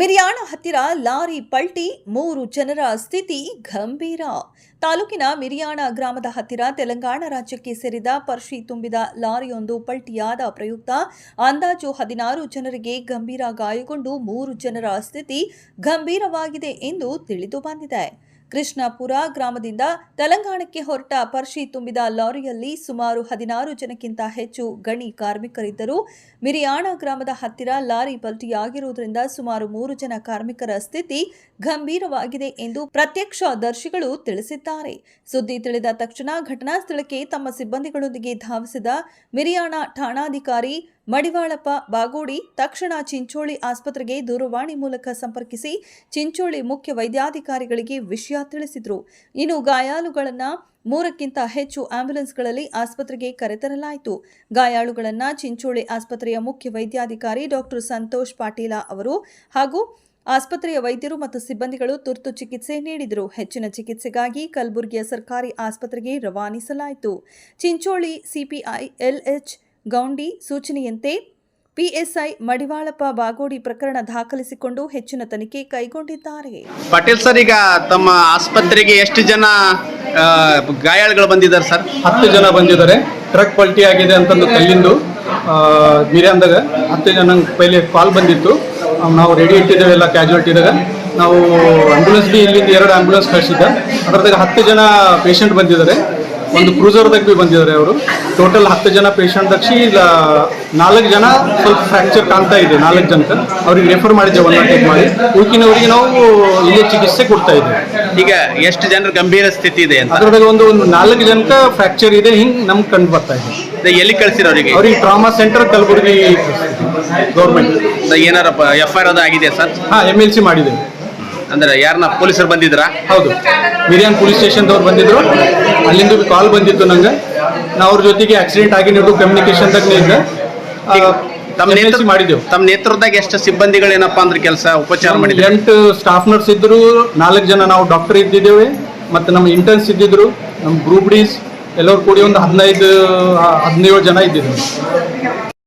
ಮಿರಿಯಾಣ ಹತ್ತಿರ ಲಾರಿ ಪಲ್ಟಿ, ಮೂರು ಜನರ ಸ್ಥಿತಿ ಗಂಭೀರ. ತಾಲೂಕಿನ ಮಿರಿಯಾಣ ಗ್ರಾಮದ ಹತ್ತಿರ ತೆಲಂಗಾಣ ರಾಜ್ಯಕ್ಕೆ ಸೇರಿದ ಪರ್ಷಿ ತುಂಬಿದ ಲಾರಿಯೊಂದು ಪಲ್ಟಿಯಾದ ಪ್ರಯುಕ್ತ. ಅಂದಾಜು ಹದಿನಾರು ಜನರಿಗೆ ಗಂಭೀರ ಗಾಯಗೊಂಡು ಮೂರು ಜನರ ಸ್ಥಿತಿ ಗಂಭೀರವಾಗಿದೆ ಎಂದು ತಿಳಿದು ಬಂದಿದೆ. ಕೃಷ್ಣಪುರ ಗ್ರಾಮದಿಂದ ತೆಲಂಗಾಣಕ್ಕೆ ಹೊರಟ ಪರ್ಷಿ ತುಂಬಿದ ಲಾರಿಯಲ್ಲಿ ಸುಮಾರು ಹದಿನಾರು ಜನಕ್ಕಿಂತ ಹೆಚ್ಚು ಗಣಿ ಕಾರ್ಮಿಕರಿದ್ದರು. ಮಿರಿಯಾಣ ಗ್ರಾಮದ ಹತ್ತಿರ ಲಾರಿ ಪಲ್ಟಿಯಾಗಿರುವುದರಿಂದ ಸುಮಾರು ಮೂರು ಜನ ಕಾರ್ಮಿಕರ ಸ್ಥಿತಿ ಗಂಭೀರವಾಗಿದೆ ಎಂದು ಪ್ರತ್ಯಕ್ಷದರ್ಶಿಗಳು ತಿಳಿಸಿದ್ದಾರೆ. ಸುದ್ದಿ ತಿಳಿದ ತಕ್ಷಣ ಘಟನಾ ಸ್ಥಳಕ್ಕೆ ತಮ್ಮ ಸಿಬ್ಬಂದಿಗಳೊಂದಿಗೆ ಧಾವಿಸಿದ ಮಿರಿಯಾಣ ಠಾಣಾಧಿಕಾರಿ ಮಡಿವಾಳಪ್ಪ ಬಾಗೋಡಿ, ತಕ್ಷಣ ಚಿಂಚೋಳಿ ಆಸ್ಪತ್ರೆಗೆ ದೂರವಾಣಿ ಮೂಲಕ ಸಂಪರ್ಕಿಸಿ ಚಿಂಚೋಳಿ ಮುಖ್ಯ ವೈದ್ಯಾಧಿಕಾರಿಗಳಿಗೆ ವಿಷಯ ತಿಳಿಸಿದರು. ಇನ್ನು ಗಾಯಾಳುಗಳನ್ನು ಮೂರಕ್ಕಿಂತ ಹೆಚ್ಚು ಆಂಬ್ಯುಲೆನ್ಸ್ಗಳಲ್ಲಿ ಆಸ್ಪತ್ರೆಗೆ ಕರೆತರಲಾಯಿತು. ಗಾಯಾಳುಗಳನ್ನು ಚಿಂಚೋಳಿ ಆಸ್ಪತ್ರೆಯ ಮುಖ್ಯ ವೈದ್ಯಾಧಿಕಾರಿ ಡಾಕ್ಟರ್ ಸಂತೋಷ್ ಪಾಟೀಲ ಅವರು ಹಾಗೂ ಆಸ್ಪತ್ರೆಯ ವೈದ್ಯರು ಮತ್ತು ಸಿಬ್ಬಂದಿಗಳು ತುರ್ತು ಚಿಕಿತ್ಸೆ ನೀಡಿದರು. ಹೆಚ್ಚಿನ ಚಿಕಿತ್ಸೆಗಾಗಿ ಕಲಬುರಗಿಯ ಸರ್ಕಾರಿ ಆಸ್ಪತ್ರೆಗೆ ರವಾನಿಸಲಾಯಿತು. ಚಿಂಚೋಳಿ ಸಿಪಿಐ, ಎಲ್ಎಚ್ ಗೌಂಡಿ ಸೂಚನೆಯಂತೆ ಪಿಎಸ್ಐ ಮಡಿವಾಳಪ್ಪ ಬಾಗೋಡಿ ಪ್ರಕರಣ ದಾಖಲಿಸಿಕೊಂಡು ಹೆಚ್ಚಿನ ತನಿಖೆ ಕೈಗೊಂಡಿದ್ದಾರೆ. ಪಾಟೀಲ್ ಸರ್ ಈಗ ತಮ್ಮ ಆಸ್ಪತ್ರೆಗೆ ಎಷ್ಟು ಜನ ಆ, ಗಾಯಾಳುಗಳು ಬಂದಿದ್ದಾರೆ ಸರ್? ಹತ್ತು ಜನ ಬಂದಿದ್ದಾರೆ. ಟ್ರಕ್ ಪಲ್ಟಿ ಆಗಿದೆ ಅಂತಂದು ಕಲ್ಲಿಂದು. ಮಿರ್ಯಾಂದಾಗ ಹತ್ತು ಜನ ಪೈಲೆ ಕಾಲ್ ಬಂದಿತ್ತು. ನಾವು ರೆಡಿ ಇಟ್ಟಿದ್ದೇವೆ ಎಲ್ಲ ಕ್ಯಾಜುಯಾಲಿಟಿದಾಗ ನಾವು ಆಂಬ್ಯುಲೆನ್ಸ್ ಬಿ ಇಲ್ಲಿಂದ ಎರಡು ಆಂಬ್ಯುಲೆನ್ಸ್ ಕಳಿಸಿದ್ದ. ಅದರದಾಗ ಹತ್ತು ಜನ ಪೇಷಂಟ್ ಬಂದಿದ್ದಾರೆ. ಒಂದು ಕ್ರೂಸರ್ದಾಗ ಭೀ ಬಂದಿದ್ದಾರೆ ಅವರು. ಟೋಟಲ್ ಹತ್ತು ಜನ ಪೇಷಂಟ್ ದಕ್ಷಿ ನಾಲ್ಕು ಜನ ಸ್ವಲ್ಪ ಫ್ರ್ಯಾಕ್ಚರ್ ಕಾಣ್ತಾ ಇದೆ ನಾಲ್ಕು ಜನಕ್ಕೆ. ಅವ್ರಿಗೆ ರೆಫರ್ ಮಾಡಿದ್ದೆ ಒನ್ ಟೈಪ್ ಮಾಡಿ. ಉಳ್ಕಿನವರಿಗೆ ನಾವು ಇಲ್ಲಿ ಚಿಕಿತ್ಸೆ ಕೊಡ್ತಾ ಇದ್ದೀವಿ. ಈಗ ಎಷ್ಟು ಜನರ ಗಂಭೀರ ಸ್ಥಿತಿ ಇದೆ ಅಂತ? ಅದ್ರೊಳಗೆ ಒಂದು ಒಂದು ನಾಲ್ಕು ಜನಕ್ಕೆ ಫ್ರ್ಯಾಕ್ಚರ್ ಇದೆ ಹಿಂಗೆ ನಮ್ಗೆ ಕಂಡು ಬರ್ತಾ ಇದೆ. ಎಲ್ಲಿ ಕಳಿಸಿರೋ ಅವರಿಗೆ? ಅವ್ರಿಗೆ ಟ್ರಾಮಾ ಸೆಂಟರ್ ಕಲಬುರಗಿ ಗೌರ್ಮೆಂಟ್ ಏನಾರ ಎಫ್ ಐ ಆರ್ ಅದು ಆಗಿದೆ ಸರ್? ಹಾಂ ಎಂ ಎಲ್ ಸಿ ಮಾಡಿದ್ದೇವೆ ಅಂದ್ರೆ ಯಾರನ್ನ ಪೊಲೀಸರು ಬಂದಿದ್ರ? ಹೌದು. ಮಿರಿಯಾನ್ ಪೊಲೀಸ್ ಸ್ಟೇಷನ್ದವ್ರು ಬಂದಿದ್ರು. ಅಲ್ಲಿಂದ ಕಾಲ್ ಬಂದಿತ್ತು ನಂಗೆ. ನಾ ಅವ್ರ ಜೊತೆಗೆ ಆಕ್ಸಿಡೆಂಟ್ ಆಗಿ ನೀವು ಕಮ್ಯುನಿಕೇಶನ್ದಾಗ ಇದ್ದೆ. ತಮ್ಮ ನೇತೃತ್ವ ಮಾಡಿದ್ದೆವು. ತಮ್ಮ ನೇತೃತ್ವದಾಗ ಎಷ್ಟು ಸಿಬ್ಬಂದಿಗಳು ಏನಪ್ಪಾ ಅಂದ್ರೆ ಕೆಲಸ ಉಪಚಾರ ಮಾಡಿದ್ರು ಎಂಟು ಸ್ಟಾಫ್ ನರ್ಸ್ ಇದ್ರು ನಾಲ್ಕು ಜನ ನಾವು ಡಾಕ್ಟರ್ ಇದ್ದಿದ್ದೇವೆ ಮತ್ತು ನಮ್ಮ ಇಂಟರ್ನ್ಸ್ ಇದ್ದಿದ್ರು ನಮ್ಮ ಗ್ರೂಪ್ ಡೀಸ್ ಎಲ್ಲರೂ ಕೂಡಿ ಒಂದು ಹದಿನೈದು ಹದಿನೇಳು ಜನ ಇದ್ದಿದ್ರು